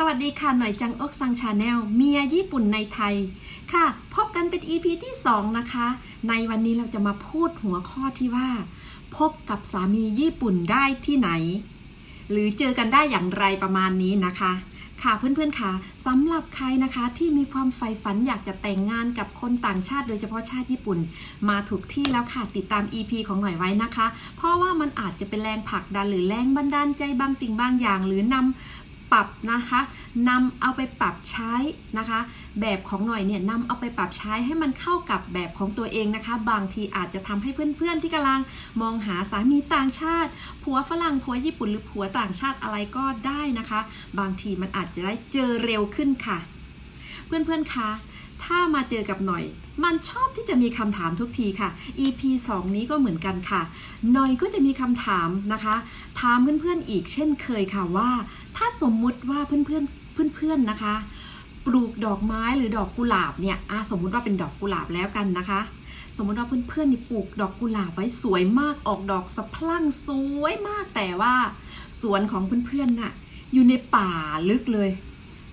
สวัสดีค่ะ หน่อยจังอกซังชาแนลเมียญี่ปุ่นในไทย ค่ะ พบกันเป็น EP ที่ 2 นะคะ ในวันนี้เราจะมาพูดหัวข้อที่ว่า พบกับสามีญี่ปุ่นได้ที่ไหน หรือเจอกันได้อย่างไรประมาณนี้นะคะ ค่ะเพื่อนๆค่ะสำหรับใครนะคะที่มีความใฝ่ฝันอยากจะแต่งงานกับคนต่างชาติโดยเฉพาะชาติญี่ปุ่น มาถูกที่แล้วค่ะติดตาม EP ของหน่อยไว้นะคะ เพราะว่ามันอาจจะเป็นแรงผลักดันหรือแรงบันดาลใจบางสิ่งบางอย่าง หรือนำ ปรับนะคะนำเอาไปปรับใช้นะคะ แบบของหน่อยเนี่ยนำเอาไปปรับใช้ให้มันเข้ากับแบบของตัวเองนะคะ บางทีอาจจะทำให้เพื่อนๆ ที่กำลังมองหาสามีต่างชาติ ผัวฝรั่งผัวญี่ปุ่นหรือผัวต่างชาติอะไรก็ได้นะคะ บางทีมันอาจจะได้เจอเร็วขึ้นค่ะ เพื่อนๆคะ ถ้ามาเจอกับหน่อย มันชอบที่จะมีคำถามทุกทีค่ะ EP 2 นี้ก็เหมือนกันค่ะ หน่อยก็จะมีคำถามนะคะ ถามเพื่อนๆอีกเช่นเคยค่ะว่า ถ้าสมมุติว่าเพื่อนๆเพื่อนๆนะคะ ปลูกดอกไม้หรือดอกกุหลาบเนี่ยสมมุติว่าเป็นดอกกุหลาบแล้วกันนะคะ สมมติว่าเพื่อนๆนี่ปลูกดอกกุหลาบไว้สวยมากออกดอกสะพรั่งสวยมากแต่ว่า สวนของเพื่อนๆน่ะอยู่ในป่าลึกเลย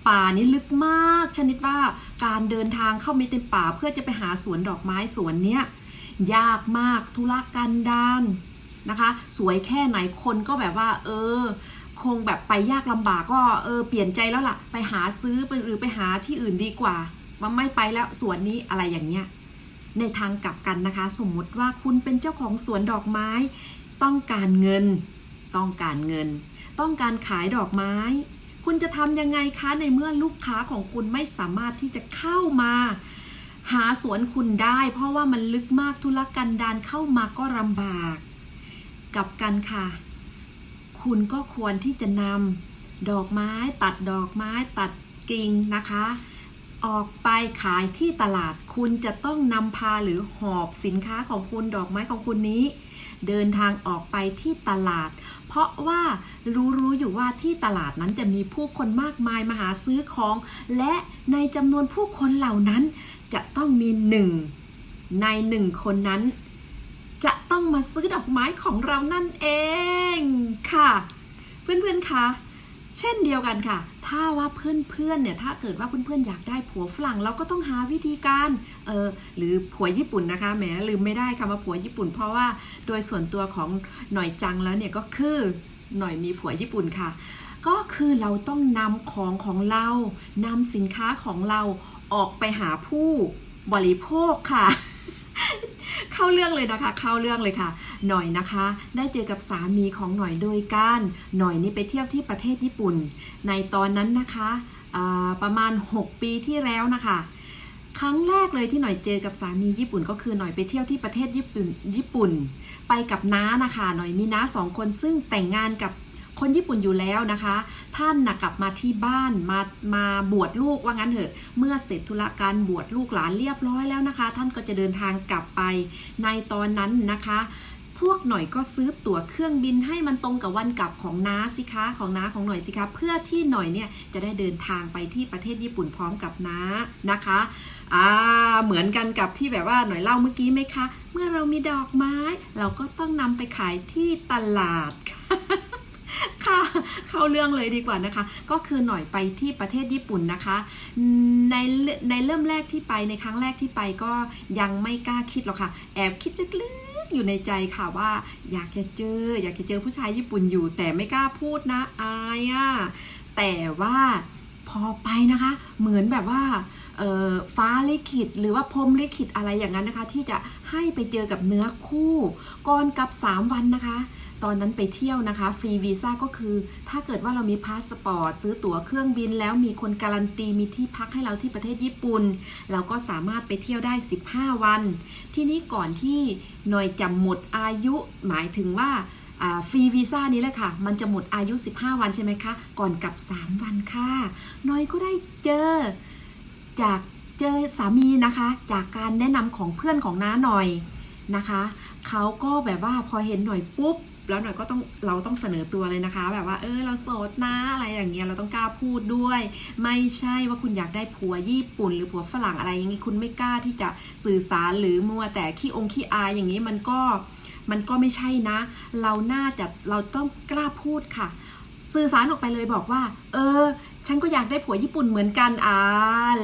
ป่านี้ลึกมากชนิดว่าการเดินทางเข้าไปในป่าเพื่อจะไปหาสวนดอกไม้สวนเนี้ยยากมากธุระกันดานนะคะ สวยแค่ไหนคนก็แบบว่า เออ คงแบบไปยากลำบากก็เออเปลี่ยนใจแล้วล่ะ ไปหาซื้อไปหรือไปหาที่อื่นดีกว่าว่าไม่ไปแล้วสวนนี้อะไรอย่างเงี้ยในทางกลับกันนะคะ สมมุติว่าคุณเป็นเจ้าของสวนดอกไม้ ต้องการเงิน ต้องการเงิน ต้องการขายดอกไม้ คุณจะทำยังไงคะในเมื่อลูกค้าของคุณไม่สามารถที่จะเข้ามา หาสวนคุณได้ เพราะว่ามันลึกมากธุรกันดารเข้ามาก็ลำบาก กลับกันค่ะ คุณก็ควรที่จะนำดอกไม้ ตัดดอกไม้ ตัดกิ่งนะคะ ออกไปขายที่ตลาดคุณจะต้องนำพาหรือหอบสินค้าของคุณดอกไม้ของคุณนี้ เดินทางออกไปที่ตลาด เพราะว่ารู้รู้อยู่ว่าที่ตลาดนั้นจะมีผู้คนมากมายมาหาซื้อของ และในจำนวนผู้คนเหล่านั้น จะต้องมีหนึ่งในหนึ่งคนนั้น จะต้องมาซื้อดอกไม้ของเรานั่นเองค่ะ เพื่อนๆคะ เช่นเดียวกันค่ะ ถ้าว่าเพื่อนๆ เนี่ย ถ้าเกิดว่าเพื่อนๆ อยากได้ผัวฝรั่ง เราก็ต้องหาวิธีการ เออ หรือผัวญี่ปุ่นนะคะ แหม ลืมไม่ได้คำว่าผัวญี่ปุ่น เพราะว่าโดยส่วนตัวของหน่อยจังแล้วเนี่ยก็คือหน่อยมีผัวญี่ปุ่นค่ะ ก็คือเราต้องนำของของเรานำสินค้าของเราออกไปหาผู้บริโภคค่ะ เข้าเรื่องเลยนะคะ เข้าเรื่องเลยค่ะ หน่อยนะคะ ได้เจอกับสามีของหน่อยโดยการหน่อยนี่ไปเที่ยวที่ประเทศญี่ปุ่น ในตอนนั้นนะคะประมาณ 6 ปีที่แล้วนะคะครั้งแรกเลยที่หน่อยเจอกับสามีญี่ปุ่นก็คือหน่อยไปเที่ยวที่ประเทศญี่ปุ่นญี่ปุ่น ไปกับน้านะคะ หน่อยมีน้าสองคนซึ่งแต่งงานกับ คนญี่ปุ่นอยู่แล้วนะคะ ท่านนะกลับมาที่บ้านมามาบวชลูกว่างั้นเถอะ เมื่อเสร็จธุระการบวชลูกหลานเรียบร้อยแล้วนะคะ ท่านก็จะเดินทางกลับไปในตอนนั้นนะคะ พวกหน่อยก็ซื้อตั๋วเครื่องบินให้มันตรงกับวันกลับของน้าสิคะของน้าของหน่อยสิคะเพื่อที่หน่อยเนี่ยจะได้เดินทางไปที่ประเทศญี่ปุ่นพร้อมกับน้านะคะอ่าเหมือนกันกับที่แบบว่าหน่อยเล่าเมื่อกี้ไหมคะ เมื่อเรามีดอกไม้ เราก็ต้องนำไปขายที่ตลาด เข้าเรื่องเลยดีกว่านะคะ ก็คือหน่อยไปที่ประเทศญี่ปุ่นนะคะ ในในเริ่มแรกที่ไปในครั้งแรกที่ไปก็ยังไม่กล้าคิดหรอกค่ะ แอบคิดลึกๆอยู่ในใจค่ะว่าอยากจะเจอ อยากจะเจอผู้ชายญี่ปุ่นอยู่ แต่ไม่กล้าพูดนะอายอะแต่ว่า พอไปนะคะ เหมือนแบบว่าฟ้าลิขิตหรือว่าพรมลิขิตอะไรอย่างนั้นนะคะ ที่จะให้ไปเจอกับเนื้อคู่ก่อนกับ 3 วันนะคะ ตอนนั้นไปเที่ยวนะคะฟรีวีซ่าก็คือ ถ้าเกิดว่าเรามีพาสปอร์ตซื้อตั๋วเครื่องบิน แล้วมีคนการันตีมีที่พักให้เราที่ประเทศญี่ปุ่น เราก็สามารถไปเที่ยวได้ 15 วัน ที่นี้ก่อนที่หน่อยจะหมดอายุหมายถึงว่า ฟรีวีซ่านี้แหละค่ะ มันจะหมดอายุ 15 วันใช่ไหมคะ ก่อนกับ 3 วันค่ะหน่อยก็ได้เจอจากเจอสามีนะคะ จากการแนะนำของเพื่อนของน้าหน่อยนะคะเขาก็แบบว่าพอเห็นหน่อยปุ๊บแล้วหน่อยก็ต้องเราต้องเสนอตัวเลยนะคะ แบบว่าเออเราโสดนะอะไรอย่างเงี้ยเราต้องกล้าพูดด้วย ไม่ใช่ว่าคุณอยากได้ผัวญี่ปุ่น หรือผัวฝรั่งอะไรอย่างงี้คุณไม่กล้าที่จะสื่อสารหรือมัวแต่ขี้องขี้อายอย่างนี้มันก็ มันก็ไม่ใช่นะ เราน่าจะเราต้องกล้าพูดค่ะ สื่อสารออกไปเลยบอกว่า เออ ฉันก็อยากได้ผัวญี่ปุ่นเหมือนกันอ่า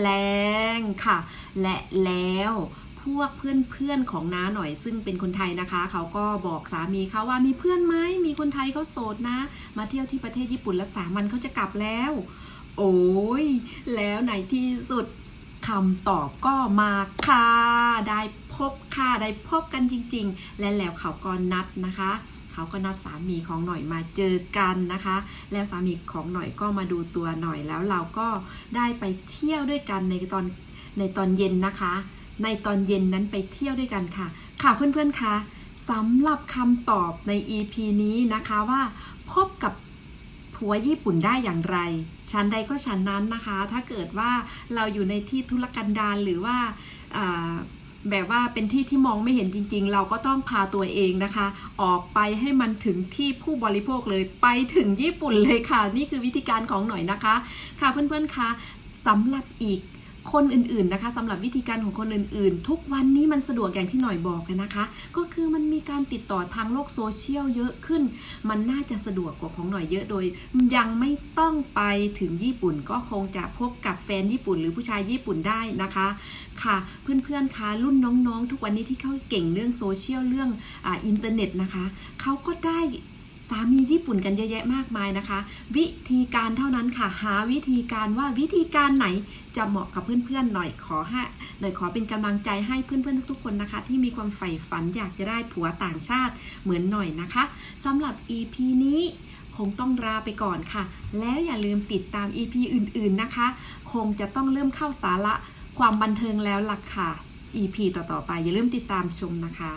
แรงค่ะ และแล้วพวกเพื่อนๆของน้าหน่อยซึ่งเป็นคนไทยนะคะ เขาก็บอกสามีเขาว่ามีเพื่อนไหมมีคนไทยเขาโสดนะ มาเที่ยวที่ประเทศญี่ปุ่นแล้วสามวันเขาจะกลับแล้ว โอ้ยแล้วในที่สุด คำตอบก็มาค่ะได้พบค่ะได้พบกันจริง ๆ และแล้วเขาก็นัดนะคะเขาก็นัดสามีของหน่อยมาเจอกันนะคะ แล้วสามีของหน่อยก็มาดูตัวหน่อยแล้วเราก็ได้ไปเที่ยวด้วยกันในตอนในตอนเย็นนะคะ ในตอนเย็นนั้นไปเที่ยวด้วยกันค่ะ ค่ะเพื่อนๆคะสำหรับคำตอบใน EP นี้นะคะว่า พบกับ ผัวญี่ปุ่นได้อย่างไร ชั้นใดก็ชั้นนั้นนะคะ ถ้าเกิดว่าเราอยู่ในที่ธุรกันดารหรือว่าอ่าแบบว่าเป็นที่ที่มองไม่เห็นจริง ๆ เราก็ต้องพาตัวเองนะคะ ออกไปให้มันถึงที่ผู้บริโภคเลยไปถึงญี่ปุ่นเลยค่ะ นี่คือวิธีการของหน่อยนะคะ ค่ะเพื่อนๆคะสำหรับอีก คนอื่นๆนะคะสำหรับวิธีการของคนอื่นๆ ทุกวันนี้มันสะดวกอย่างที่หน่อยบอกเลยนะคะ ก็คือมันมีการติดต่อทางโลกโซเชียลเยอะขึ้น มันน่าจะสะดวกกว่าของหน่อยเยอะโดย ยังไม่ต้องไปถึงญี่ปุ่นก็คงจะพบกับแฟนญี่ปุ่น หรือผู้ชายญี่ปุ่นได้นะคะ ค่ะ เพื่อนๆคะรุ่นน้องๆ ทุกวันนี้ที่เขาเก่งเรื่องโซเชียลเรื่องอ,อินเทอร์เน็ตนะคะเขาก็ได้ สามีญี่ปุ่นกันเยอะแยะมากมายนะคะ วิธีการเท่านั้นค่ะ หาวิธีการว่าวิธีการไหนจะเหมาะกับเพื่อนๆหน่อยขอให้หน่อยขอเป็นกำลังใจให้เพื่อนๆทุกๆคนนะคะ ที่มีความใฝ่ฝันอยากจะได้ผัวต่างชาติเหมือนหน่อยนะคะสำหรับ EP นี้คงต้องลาไปก่อนค่ะ แล้วอย่าลืมติดตาม EP อื่นๆนะคะ คงจะต้องเริ่มเข้าสาระความบันเทิงแล้วล่ะค่ะ EP ต่อๆไปอย่าลืมติดตามชมนะคะ